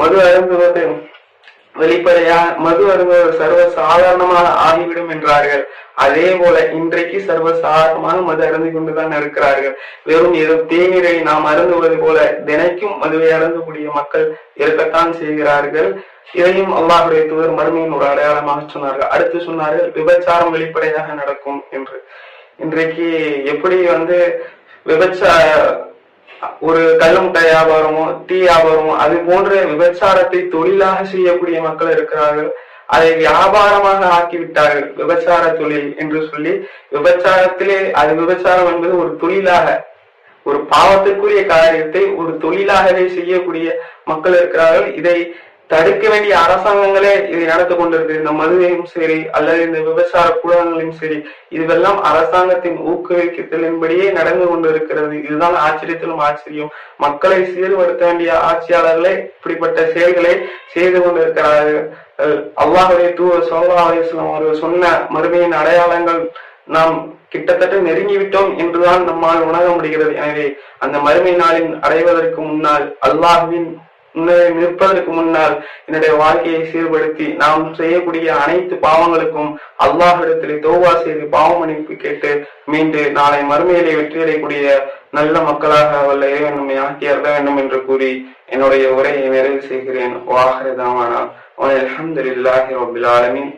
மது அருந்துவது வெளிப்படையா மது அருந்துவது சர்வ சாதாரணமாக ஆகிவிடும் என்றார்கள். அதே போல இன்றைக்கு சர்வ சாதாரணமாக மது அருந்து கொண்டுதான் இருக்கிறார்கள். வெறும் ஏதோ தேநீரை நாம் அருந்துவது போல தினைக்கும் மதுவை அருந்தக்கூடிய மக்கள் இருக்கத்தான் செய்கிறார்கள். இதையும் அல்லாஹுடைய தூதர் மறுமையின் ஒரு அடையாளமாக சொன்னார்கள். அடுத்து சொன்னார்கள் விபச்சாரம் வெளிப்படையாக நடக்கும் என்று. இன்றைக்கு எப்படி வந்து விபச்சார ஒரு கல்லுமுட்டை வியாபாரமோ டீ வியாபாரமோ அது போன்ற விபச்சாரத்தை தொழிலாக செய்யக்கூடிய மக்கள் இருக்கிறார்கள். அதை வியாபாரமாக ஆக்கிவிட்டார்கள் விபச்சார தொழில் என்று சொல்லி விபச்சாரத்திலே அது விபச்சாரம் என்பது ஒரு தொழிலாக ஒரு பாவத்திற்குரிய காரியத்தை ஒரு தொழிலாகவே செய்யக்கூடிய மக்கள் இருக்கிறார்கள். இதை தடுக்க வேண்டிய அரசாங்கங்களே இதை நடந்து கொண்டிருக்கு. இந்த மதுவையும் சரி அல்லது இந்த விவசாய கூடங்களையும் சரி இதுவெல்லாம் அரசாங்கத்தின் ஊக்குவிக்கத்தின்படியே நடந்து கொண்டிருக்கிறது. இதுதான் ஆச்சரியத்திலும் ஆச்சரியம். மக்களை சீர்படுத்த வேண்டிய ஆட்சியாளர்களே இப்படிப்பட்ட செயல்களை செய்து கொண்டிருக்கிறார்கள். அஹ் அல்லாஹுடைய தூவர் சோல்லா அலிஸ்லாம் அவர்கள் சொன்ன மறுமையின் அடையாளங்கள் நாம் கிட்டத்தட்ட நெருங்கிவிட்டோம் என்றுதான் நம்மால் உணர முடிகிறது. எனவே அந்த மறுமை நாளின் அடைவதற்கு முன்னால் அல்லாஹுவின் நிற்பதற்கு முன்னால் என்னுடைய வாழ்க்கையை சீர்படுத்தி நாம் செய்யக்கூடிய அனைத்து பாவங்களுக்கும் அல்லாஹிடத்திலே தோவா செய்து பாவ மன்னிப்பு கேட்டு மீண்டு நாளை மறுமையிலே வெற்றியடையக்கூடிய நல்ல மக்களாக வல்ல இறைவன் நம்மை ஆக்கி அருள வேண்டும் என்று கூறி என்னுடைய உரையை நிறைவு செய்கிறேன். வாஹிரதாவானா அலமதுல்லாஹி ரபில் ஆலமின்.